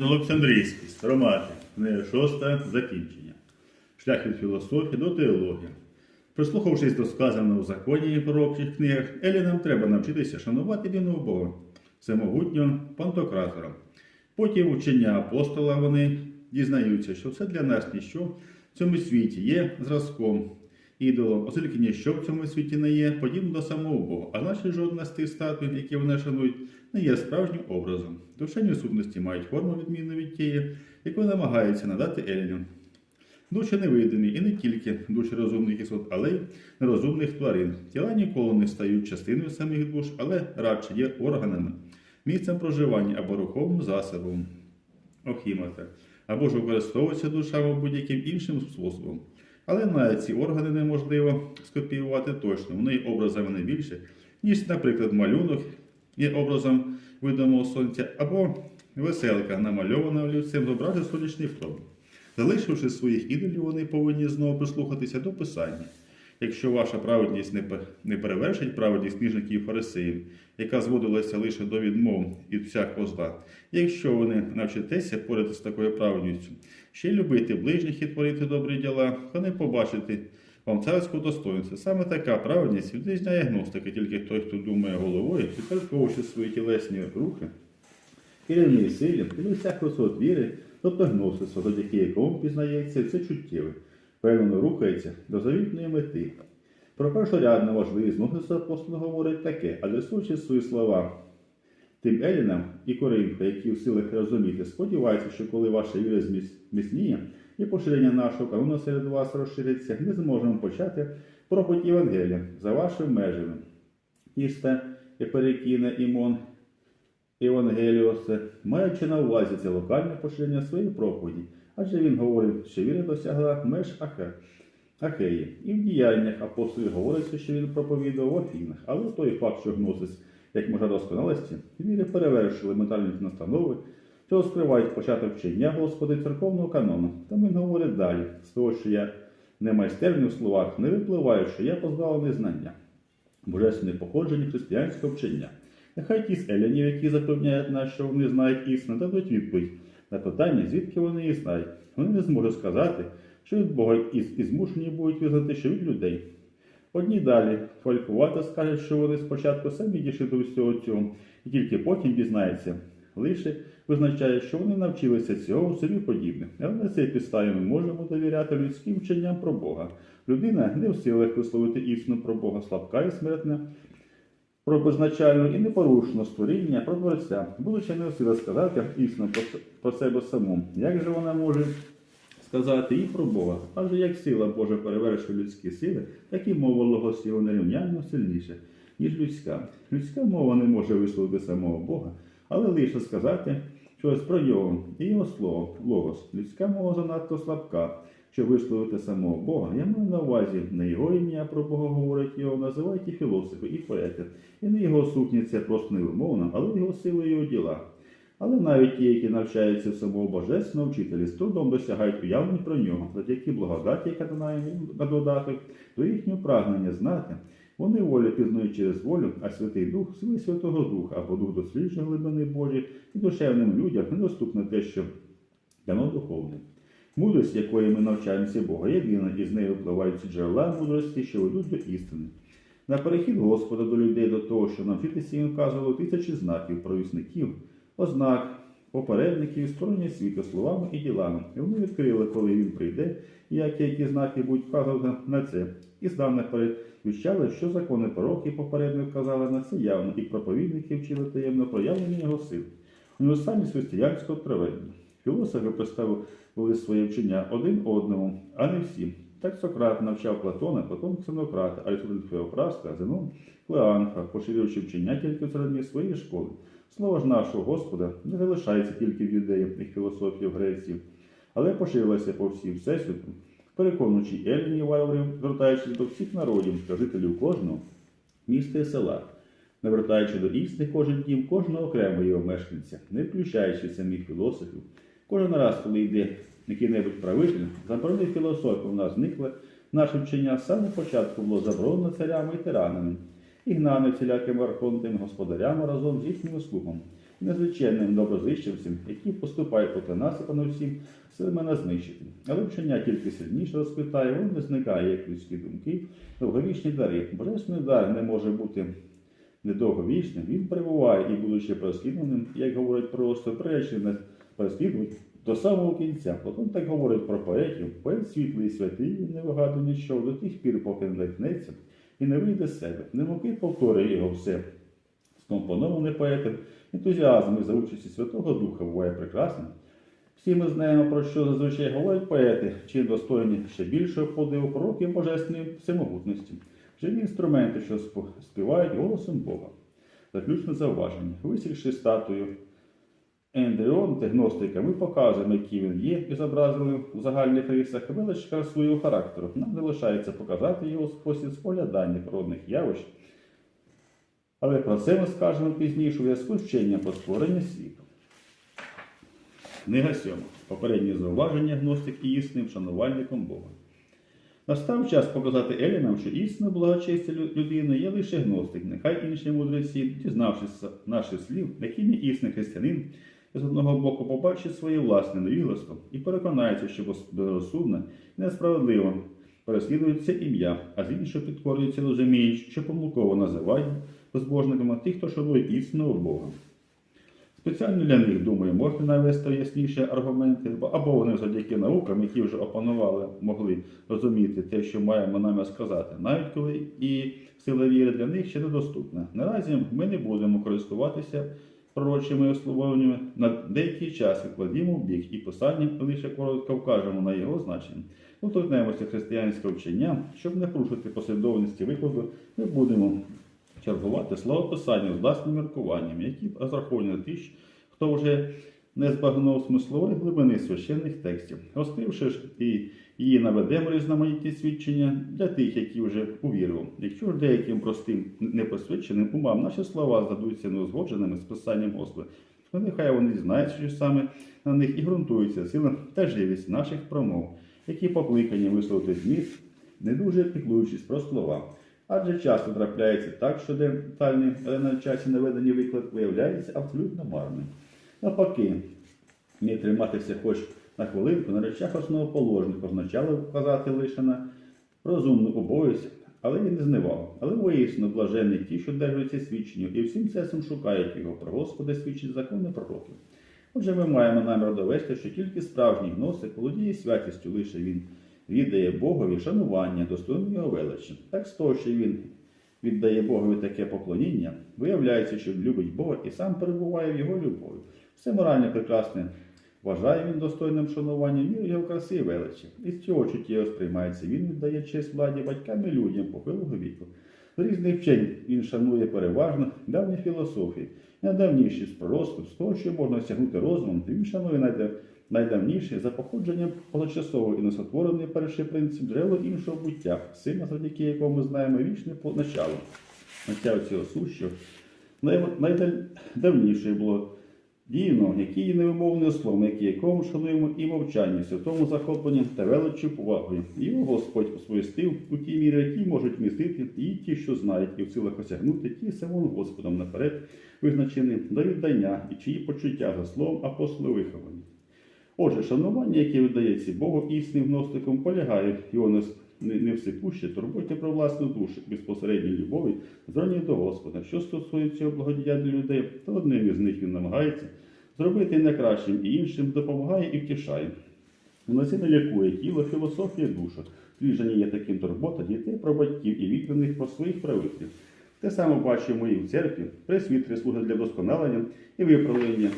Олександрійський, Стромати, книга шоста, закінчення. Шлях від філософії до теології. Прислухавшись до сказаного в законі і пророкчих книгах, Елінам треба навчитися шанувати війну Бога, всемогутнього пантократора. Потім учення апостола вони дізнаються, що все для нас ніщо в цьому світі є зразком, ідолом, оскільки ніщо в цьому світі не є, подібно до самого Бога, а значить жодна з тих статуй, які вони шанують, не є справжнім образом. Душевні сутності мають форму відмінну від тієї, яку намагаються надати Елінам. Душі невидимі і не тільки душі розумних істот, але й нерозумних тварин. Тіла ніколи не стають частиною самих душ, але радше є органами, місцем проживання або руховим засобом охімата, або ж використовується душами будь-яким іншим способом. Але навіть ці органи неможливо скопіювати точно, вони образами не більше, ніж, наприклад, малюнок є образом видимого сонця, або веселка, намальована олівцем, зображує сонячний промінь. Залишивши своїх ідолів, вони повинні знову прислухатися до писання. Якщо ваша праведність не перевершить праведність книжників і фарисеїв, яка зводилася лише до відмов від всякого зла, якщо ви навчитеся поряд з такою праведністю, ще любити ближніх і творити добрі діла, то не побачите вам царського достоинства. Саме така праведність відрізняє гностики, тільки той, хто думає головою, підпорядковуючи свої тілесні рухи, керівній силі, і всякого свого віри, тобто гносису, завдяки якому пізнається все чуттєве, певно рухається до завітної мети. Про першорядну важливість гносису апостол говорить таке, адресуючи свої слова тим Елінам і Коринфа, які в силах розуміти, сподіваються, що коли ваша віра зміцніє і поширення нашого канону серед вас розшириться, ми зможемо почати проповідь Євангелія за вашими межами. Іста, Еперекіна, Імон, Євангеліосе, маючи на увазі це локальне поширення своєї проповіді, адже він говорив, що віра досягла меж Ахе, Ахеї. І в діяннях апостолів говориться, що він проповідував в Афінах, але той факт, що гносис, як може досконалості, віри перевершили ментальні настанови, що скривають початок вчення Господи церковного канону. Тому він говорить далі, з того, що я не майстерний в словах, не випливає, що я позбавлений знання, божественне походження християнського вчення. Нехай ті з елянів, які запевняють нас, що вони знають істину, дадуть відповідь на питання, звідки вони її знають. Вони не зможуть сказати, що від Бога і, і змушені будуть визнати, що від людей. Одні далі фалькувати скажуть, що вони спочатку самі дійшли до всього цього, і тільки потім дізнаються. Лише визначає, що вони навчилися цього собі подібне. Але на цій підставі ми можемо довіряти людським вченням про Бога. Людина не в силах висловити істину про Бога, слабка і смертна, про безначальну і непорушну створіння про Творця, будучи не в силах сказати істину про себе саму. Як же вона може сказати і про Бога? Адже як сила Божа перевершує людські сили, так і мова Логос його нерівнянно сильніша, ніж людська. Людська мова не може висловити самого Бога, але лише сказати щось про його і його слово, Логос. Людська мова занадто слабка. Щоб висловити самого Бога, я маю на увазі не його ім'я про Бога говорить його, називають і філософи, і поети. І не його сутність це просто невимовно, але його сили і його діла. Але навіть ті, які навчаються в самого божественного вчителі, з трудом досягають уявлень про нього, завдяки благодаті, яка дана їм на додаток, до їхнього прагнення знати. Вони волю пізнають через волю, а Святий Дух сили Святого Духа, або Дух досліджує глибини Божі, і душевним людям недоступне те, що дано духовне. Мудрість, якої ми навчаємося Бога, єдина, і з нею впливають ці джерела мудрості, що ведуть до істини. На перехід Господа до людей до того, що навчитися їм вказувало тисячі знаків, провісників, ознак, попередників і створення світу словами і ділами. І вони відкрили, коли він прийде, і які, знаки будуть вказувати на це. І здавна передвіщали, що закони пророки попередньо вказали на це явно, і проповідники вчили таємно проявлення його сил. Універсальність християнського проведення. Філософи представили своє вчення один одному, а не всім. Так Сократ навчав Платона, Платон Ксенократа, Арістотель Феофраста, Зенон Клеанфа, поширюючи вчення тільки в середній своєї школи. Слово ж нашого Господа не залишається тільки в юдеїв і філософів Греції, але поширилося по всім всесвіту, переконуючи Елінів варварів, звертаючись до всіх народів та жителів кожного міста і села, навертаючи до істини кожен дім кожного окремого його мешканця, не включаючи самих філософів. Кожен раз, коли йде який-небудь правитель, заборони філософів у нас зникли, наше вчення з самого початку було заборонено царями і тиранами, і гнане всілякими архонтами, господарями разом з їхнім слухом. незвичайним доброзичливцям, які поступають проти нас і понад всім силами нас знищити. Але вчення тільки сильніше розквітає, воно не зникає, як людські думки, довговічні дари. Божественний дар не може бути недовговічним, він перебуває і, будучи переслідуваним, як говорить просто, не переслідують до самого кінця. Платон так говорить про поетів, поет світлий святий, не вигадує нічого до тих пір, поки не лихнеться і не вийде з себе. Немовки повторює його все. Скомпонований поетом, ентузіазм і за участі Святого Духа буває прекрасним. Всі ми знаємо, про що зазвичай говорять поети, чи достойні ще більшого подиву пророки божественної всемогутності, живі інструменти, що співають голосом Бога. Заключне зауваження. Висікши статую Ендріон диагностика, ми показуємо, який він є, і зобразили в загальних рисах велич свого характеру. Нам залишається показати його спосіб споглядання природних явищ. Але про це ми скажемо пізніше у зв'язку з вченням про створення світу. Книга 7. Попереднє зауваження гностик і існим шанувальником Бога. Настав час показати Елінам, що істинно благочестя лю- людини є лише гностик. Нехай інші мудреці, дізнавшись наших слів, яким є існий християнин, з одного боку побачить своє власне невігластво і переконається, що безрозсудно і несправедливо переслідується ім'я, а з іншого підкорюється розуміючи, що помилково називають безбожниками тих, хто шанує істинного Бога. Спеціально для них, думаю, можна навести ясніші аргументи, або вони завдяки наукам, які вже опанували, могли розуміти те, що маємо намір сказати, навіть коли і сила віри для них ще недоступна. Наразі ми не будемо користуватися пророчими висловлюваннями. На деякий час відкладімо в бік і писанням лише коротко вкажемо на його значення. Доторкнемося християнського вчення, щоб не порушити послідовності викладу, ми будемо чергувати словописання з власним міркуванням, які розраховані на тих, хто вже не збагнув смислової глибини священних текстів, розкривши ж і її наведемо різноманітні свідчення для тих, які вже увірували. Якщо ж деяким простим непосвідченим умам наші слова здадуться неузгодженими з писанням Господа, то нехай вони знають, що саме на них і ґрунтується сила та живість наших промов, які покликані висловити зміст, не дуже піклуючись про слова. Адже часто трапляється так, що детальний, на часі наведені виклад виявляється абсолютно марним. Навпаки, не триматися хоч на хвилинку на речах основоположних означало вказати лише на розумну обов'язок, але і не зневагу. Але воїсно блаженні ті, що держаться свідченню, і всім серцем шукають його про Господа свідчить закони пророків. Отже, ми маємо намір довести, що тільки справжній гносик володіє святістю, лише він віддає Богові шанування, достойне його величі. Так з того, що він віддає Богові таке поклоніння, виявляється, що він любить Бога і сам перебуває в його любові. Все морально прекрасне вважає він достойним шанування міру його краси і величі. З цього чуттєво сприймається. Він віддає честь владі батькам і людям похилого віку. З різних вчень він шанує переважно давні філософії, найдавніші з пророцтв, з того, що можна осягнути розумом, він шанує найда- найдавніші за походженням позачасово і несотворений перший принцип джерело іншого буття, сина, завдяки якому ми знаємо вічне начало. Начало цього сущого най- найдавнішою було дійно, які є невимовне слово, які якому шануємо і мовчання, святому захопленні та величі повагою. Його Господь освоїстив у тій мірі, які можуть містити і ті, що знають, і в силах осягнути ті самим Господом наперед, визначені до віддання, і чиї почуття за словом апостоли виховані. Отже, шанування, яке видається Богу існим гностиком, полягає в його не турботі про власну душу, безпосередній любові, звернення до Господа. Що стосується цього благодія для людей, то одним із них він намагається зробити найкращим і іншим допомагає і втішає. Не лікує тіло, філософія, душа. Сліження є таким турбота дітей про батьків і відданих про своїх правителів. Те саме бачимо і в церкві, пресвітри служать для досконалення і виправлення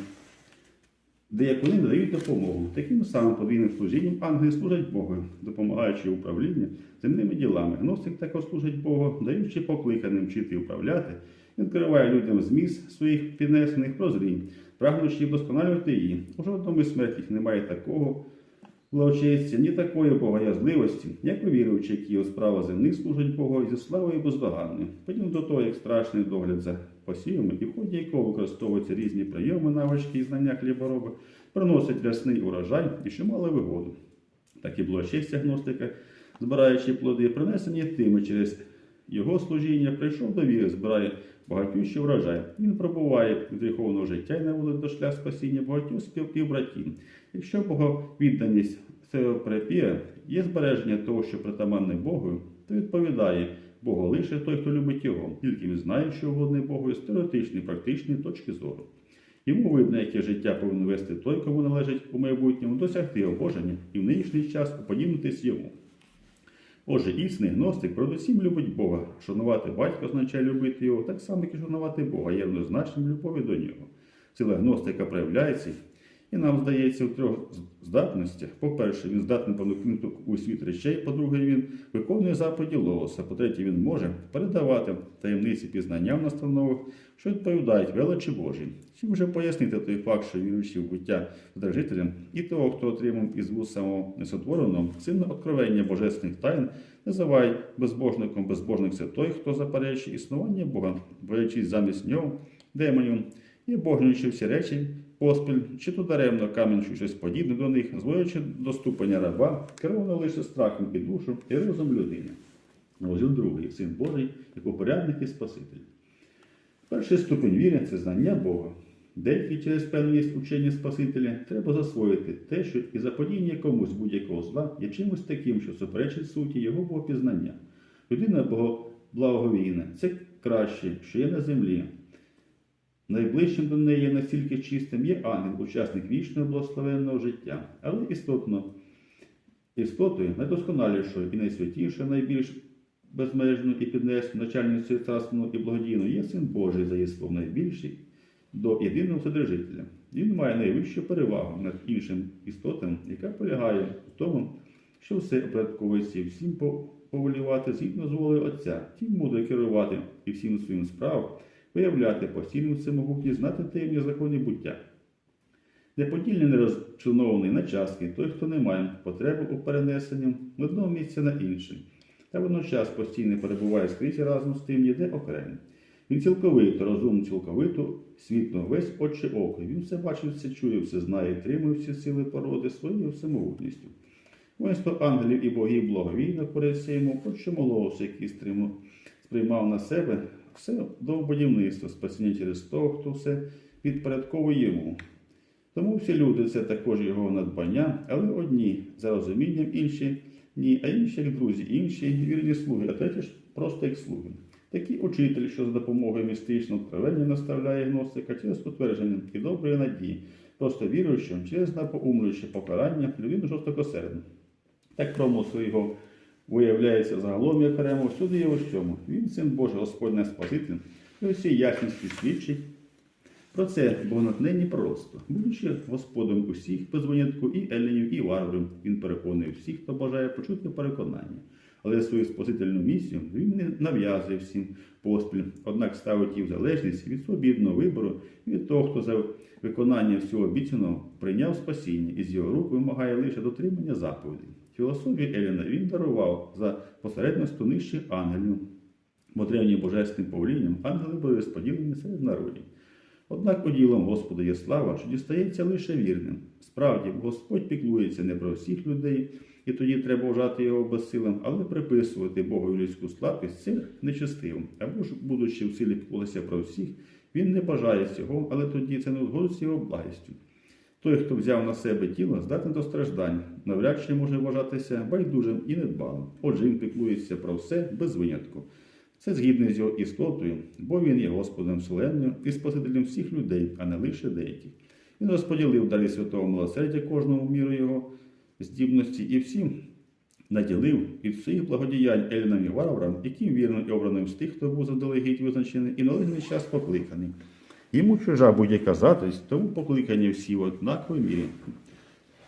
Деякони надають допомогу. Таким самим подвійним служінням ангели служать Богу, допомагаючи управління земними ділами. Гностик також служить Богу, даючи покликаним вчити управляти, він керуває людям зміст своїх піднесених прозрінь, прагнучи вдосконалювати її. У жодному смерті немає такого благочестя, ні такої богоязливості, як у віруючі, які у справа земних служать Богу зі славою бездоганною. Потім до того, як страшний догляд за посівами, і в ході якого використовуються різні прийоми, навички і знання хлібороби, приносить рясний урожай і чимало вигоду. Так і благочестя гностика, збираючи плоди, принесені тими через його служіння, прийшов до віри, збирає багатющий врожай. Він пробуває від гріховного життя і наводить до шлях спасіння багатьох співбратів. Якщо боговідданість це припіє, є збереження того, що притаманне Богу, то відповідає Богу лише той, хто любить його, тільки він знає, що угодне Богу з теоретичної, практичної точки зору. Йому видно, яке життя повинен вести той, кому належить у майбутньому досягти обоження і в нинішній час уподібнитись йому. Отже, істинний гностик передусім любить Бога. Шанувати батька означає любити його, так само, як і шанувати Бога, є однозначним любові до нього. Сила гностика проявляється, і нам здається, в трьох здатностях. По-перше, він здатний проникнути у світ речей, по-друге, він виконує заповіді Логоса, по-третє, він може передавати таємниці пізнання в настановах, що відповідають величі Божій. Чим вже пояснити той факт, що віруючий в буття Вдержителем і того, хто отримав із вуз самого несотвореного, сильне откровення божественних тайн, називають безбожником. Безбожник це той, хто заперечує існування Бога, боячись замість нього, демонів, і обожнюючи всі речі, поспіль, чи то даремно камінчу щось подібне до них, зводячи до ступеня раба, керовано лише страхом і душу і розум людини. Розділ другий, син Божий, як упорядник і Спаситель. Перший ступень віри це знання Бога. Деякі через певність учення Спасителя треба засвоїти те, що і заподіння комусь будь-якого зла є чимось таким, що суперечить суті його богопізнання. Людина благовійна це краще, що є на землі. Найближчим до неї настільки чистим є ангел, учасник вічного благословенного життя, але істотно, істотою найдосконалішою і найсвятішою, найбільш безмежною і піднесеною начальницею царственного і благодійною є син Божий за єством найбільший до єдиного Вседержителя. Він має найвищу перевагу над іншим істотам, яка полягає в тому, що все опорядковується всім повелівати згідно з волею Отця, тим мудро керувати і всім своїм справам, виявляти постійну всемогутність, знати таємні закони буття. Неподільний не розчленований на частки, той, хто не має потреби у перенесенні одного місця на інше, та водночас постійно перебуває скрізь разом з тим, ніде окремо. Він цілковито, розум цілковито, світло весь очі око. Він все бачить, все чує, все знає, тримує всі сили породи своєю всемогутністю. Воїнство ангелів і богів благовійно кориться йому, про що моловся, який сприймав на себе все до будівництва, спасіння через того, хто все підпорядковує йому. Тому всі люди це також його надбання, але одні за розумінням, інші ні, а інші як друзі, інші вірні слуги, а треті ж просто як слуги. Такий учитель, що за допомогою містичного откровення наставляє гностика через утвердження і доброї надії, просто віруючим через напоумлююче покарання людину жорстокосердну. Так промисло його виявляється загалом як окремо, всюди є ось чому. Він син Божий, Господь наш Спаситель, і усій ясності свідчить. Про це богонатненні пророцтво. Будучи Господом усіх, без винятку і еленів, і варварів, він переконує всіх, хто бажає почути переконання. Але свою спасительну місію він не нав'язує всім поспіль, однак ставить їх в залежність від свобідного вибору і від того, хто за виконання всього обіцяного прийняв спасіння і з його рук вимагає лише дотримання заповідей. Філософію Еліна він дарував за посередництво нижчих ангелів, бо древнім божественним повелінням ангели були розподілені серед народів. Однак уділом Господа є слава, що дістається лише вірним. Справді, Господь піклується не про всіх людей, і тоді треба вважати його безсилим, але приписувати Богу людську слабкість цих нечестивим. Або ж, будучи в силі піклуватися про всіх, він не бажає цього, але тоді це не узгодиться його благістю. Той, хто взяв на себе тіло, здатний до страждань, навряд чи може вважатися байдужим і недбалим. Отже, він піклується про все без винятку. Це згідно з його істотою, бо він є Господом Вселенної і Спасителем всіх людей, а не лише деяких. Він розподілив дари святого милосердя кожному міру його здібності і всім наділив від своїх благодіянь елінам і варварам, яким вірно і обраним з тих, хто був заздалегідь визначений і належний час покликаний. Йому чужа будь-яка затристь, тому покликані всі в однаковій мірі.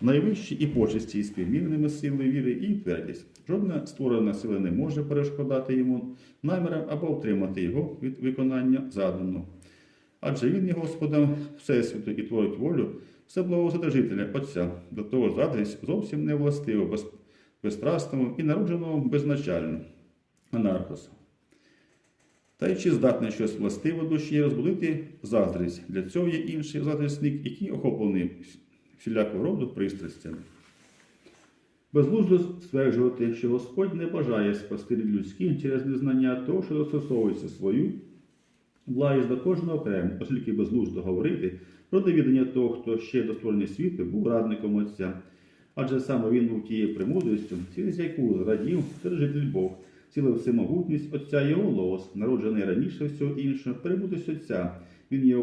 Найвищі і почесті і співмірними сили віри і твердість. Жодна створена сила не може перешкодати йому намірам або втримати його від виконання заданого. Адже він є Господом Всесвіту і творить волю Всеблагословителя Отця, до того ж задрість зовсім не властиво, без, і народженого безначально, анархоса. Та й чи здатне щось властиво душі розбудити заздрість. Для цього є інший заздрісник, який охоплений всілякого роду пристрастями. Безглуздо стверджувати, що Господь не бажає спасти людські через незнання того, що застосовується свою Благість до кожного окремо, оскільки безглуздо говорити про довідання того, хто ще до створення світу був радником Отця. Адже саме він був тією премудрістю, через яку зрадів Вседержитель Бог, цілив всемогутність Отця його лос, народжений раніше всього іншого, перебутись Отця. Він є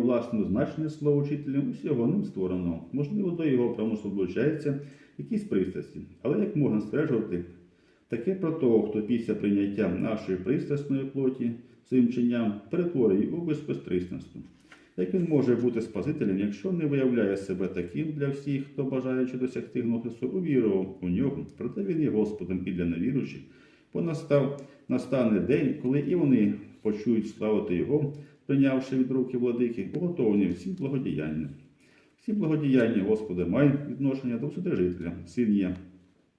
значенні слово учителем усього ним створеного. Можливо, до його промислу влучаються якісь пристрасті. Але як можна стверджувати таке про того, хто після прийняття нашої пристрасної плоті своїм чинням перетворює у безпристрасності? Як він може бути Спасителем, якщо не виявляє себе таким для всіх, хто бажаючи досягти гносису, увірував у нього, проте він є Господом і для невіруючих, бо настав настане день, коли і вони почують славити Його, прийнявши від руки владики, уготовані всі благодіяння. Всі благодіяння Господа мають відношення до Вседержителя. Син є,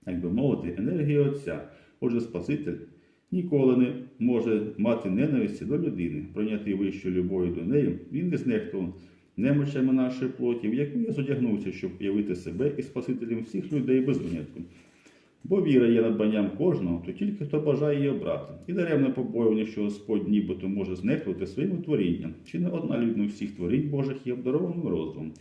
як би мовити, енергія Отця. Отже, Спаситель ніколи не може мати ненависті до людини, пройняти вищу любов'ю до неї. Він не знехтував немочами нашої плоті, в яку я зодягнувся, щоб уявити себе і Спасителем всіх людей без винятку. Бо віра є надбанням кожного, то тільки хто бажає її обрати. І даремно побоювання, що Господь нібито може знехтувати своїм творінням. Чи не одна людина всіх творінь Божих є обдарованим розумом.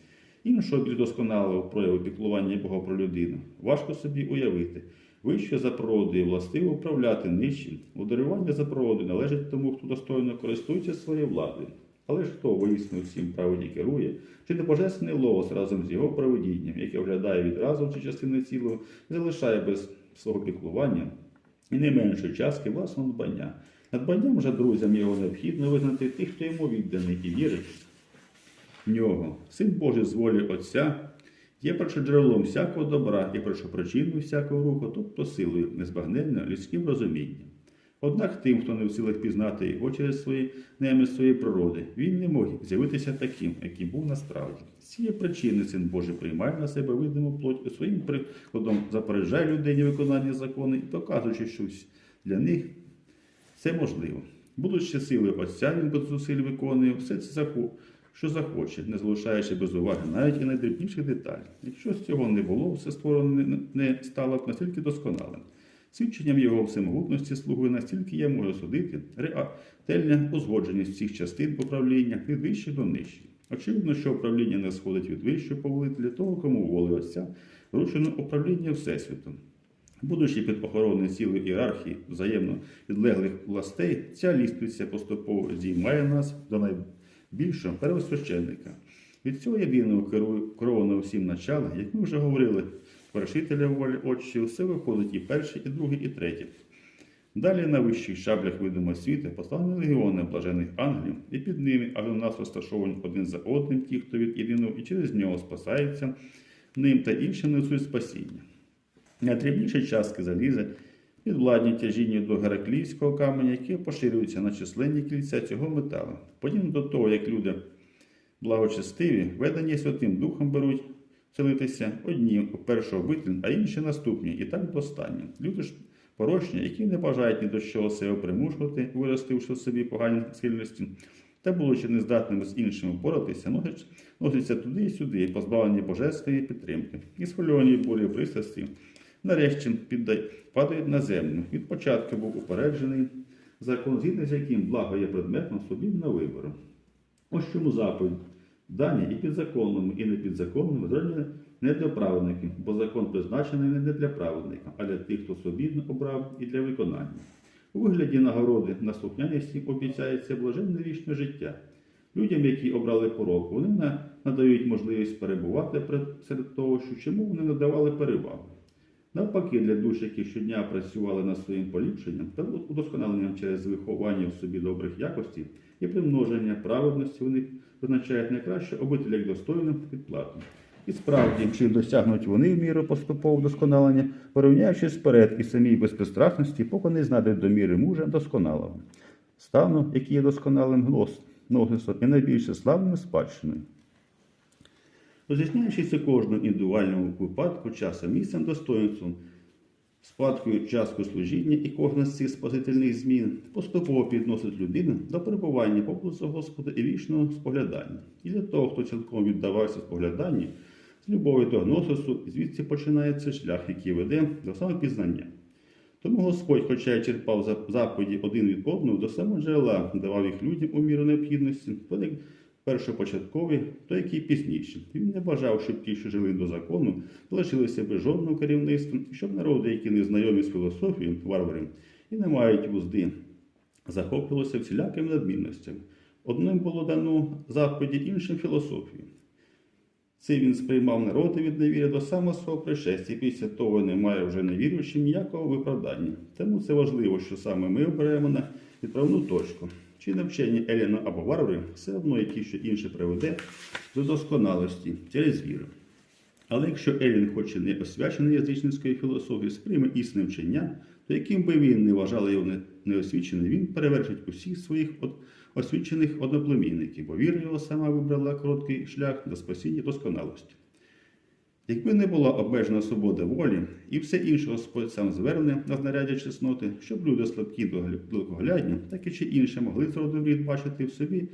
Іншого більш досконалого прояву піклування Бога про людину важко собі уявити. Вище за природою властиво управляти нижчим. Ударування за природою належить тому, хто достойно користується своєю владою. Але ж хто воїсно всім правді керує, чи не божественний логос разом з його проведінням, яке оглядає відразу чи частини цілого, залишає без свого піклування і не меншої частки власного надбання. Надбанням же друзям його необхідно визнати тих, хто йому відданий і вірить в нього. Син Божий з волі Отця є першоджерелом всякого добра і першопричиною всякого руху, тобто силою незбагненним людським розумінням. Однак тим, хто не в силах пізнати його через свої немість своєї природи, він не мог з'явитися таким, яким був насправді. З цієї причини син Божий приймає на себе видиму плоть і своїм прикладом запереджає людині виконання закону і показуючи, що для них це можливо. Будучи силою Отця, він без зусиль виконує все це що захоче, не залишаючи без уваги навіть і найдрібніших деталей. Якщо з цього не було, все створено не- не стало б настільки досконалим. Свідченням його всемогутності слугує настільки я можу судити реательне узгодженість всіх частин управління від вищих до нижчих. Очевидно, що управління не сходить від вищого повелителя того, кому воли Отця вручено управління Всесвітом. Будучи під охороною цілої ієрархії взаємно відлеглих властей, ця лістиця поступово здіймає нас до найбільшого первосвященника. Від цього єдиного керованого всім начала, як ми вже говорили, вершителя волі отчів, все виходить і перше, і друге, і третє. Далі на вищих шаблях видимого світу поставлені легіони блажених ангелів, і під ними аж у нас розташовані один за одним ті, хто від єдиного і через нього спасається ним та іншим несуть спасіння. Найдрібніші частки заліза підвладні тяжіння до гераклійського каменя, які поширюються на численні кільця цього металу. Подібно до того, як люди благочестиві, ведені Святим Духом беруть селитися одні у першу обитель, а інші наступні, і так до останніх. Люди ж порочні, які не бажають ні до чого себе примушувати, виростивши в собі погані схильності, та, будучи нездатними з іншими впоратися, носяться туди і сюди, позбавлені божественної підтримки, і схвильовані болі пристрасті, нарешті піддай, падають на землю. Від початку був упереджений закон, згідно з яким благо є предметом свобідного вибору. Ось чому заповідь дані і підзаконному, і непідзаконному зроблені не для праведників, бо закон призначений не для праведника, а для тих, хто свобідно обрав і для виконання. У вигляді нагороди на слухняності обіцяється блаженне вічне життя. Людям, які обрали порок, вони надають можливість перебувати серед того, що чому вони надавали перевагу. Навпаки, для душ, які щодня працювали над своїм поліпшенням та удосконаленням через виховання в собі добрих якостей і примноження праведності, вони визначають найкраще обитель як достойну підплату. І справді, чи досягнуть вони міру поступового вдосконалення, порівняючи сперед і самій безпристрасності, поки не знайдуть до міри мужа досконалого. Стану, який є досконалим глос, і найбільше славною спадщиною. Розрізняючись у кожному індивідуальному випадку часом місцем достоинством, спадкою частку служіння і кожна з цих спасительних змін поступово підносить людину до перебування поблизу Господа і вічного споглядання. І для того, хто цілком віддавався спогляданню, з любов'ю до гносису, звідси починається шлях, який веде до самопізнання. Тому Господь, хоча й черпав за- заповіді один від одного, до самого джерела давав їх людям у міру необхідності, першопочаткові, то які пізніші. Він не бажав, щоб ті, що жили до закону, залишилися без жодного керівництва, щоб народи, які не знайомі з філософією, варвари, і не мають вузди, захоплювалися всілякими надмінностями. Одним було дано заповіді, іншим філософію. Це він сприймав народи від невіри до самого свого пришестя, і після того немає вже невіруючим ніякого виправдання. Тому це важливо, що саме ми оберемо на відправну точку. Чи навчення Еліна або варвари, все одно які що інше приведе до досконалості через віру. Але якщо Елін, хоч і не освячений язичницької філософії, сприйме істинне вчення, то яким би він не вважали його не- неосвіченим, він перевершить усіх своїх освічених одноплемінників, бо віра його сама вибрала короткий шлях до спасіння досконалості. Якби не була обмежена свобода волі, і все інше Господь сам зверне на знаряддя чесноти, щоб люди слабкі далекоглядні, так і чи інше могли з рід бачити в собі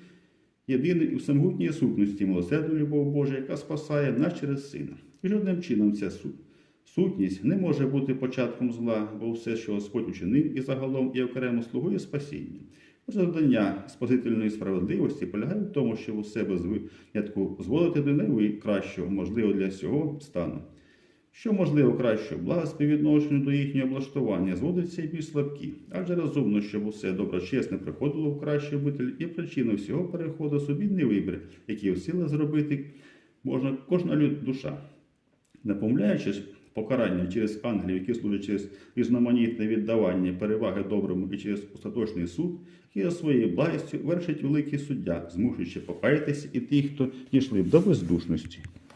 єдиної і всемогутньої сутності милосердну любов Божа, яка спасає нас через сина. І жодним чином ця. Сутність не може бути початком зла, бо все, що Господь учинив і загалом і окремо слугує спасіння. Завдання спасительної справедливості полягає в тому, щоб у себе з зводити до найкращого, можливо для всього стану. Що можливо кращого, блага співвідношенню до їхнього облаштування зводиться і більш слабкі, адже розумно, щоб усе доброчесне приходило в кращий обитель, і причина всього переходу собі не вибір, який в силах зробити можна кожна душа. Напомляючись покарання через ангелів, які служать через різноманітне віддавання переваги доброму і через остаточний суд, який за своєю благістю вершить великий суддя, змушуючи покаятися і тих, хто дійшли до бездушності.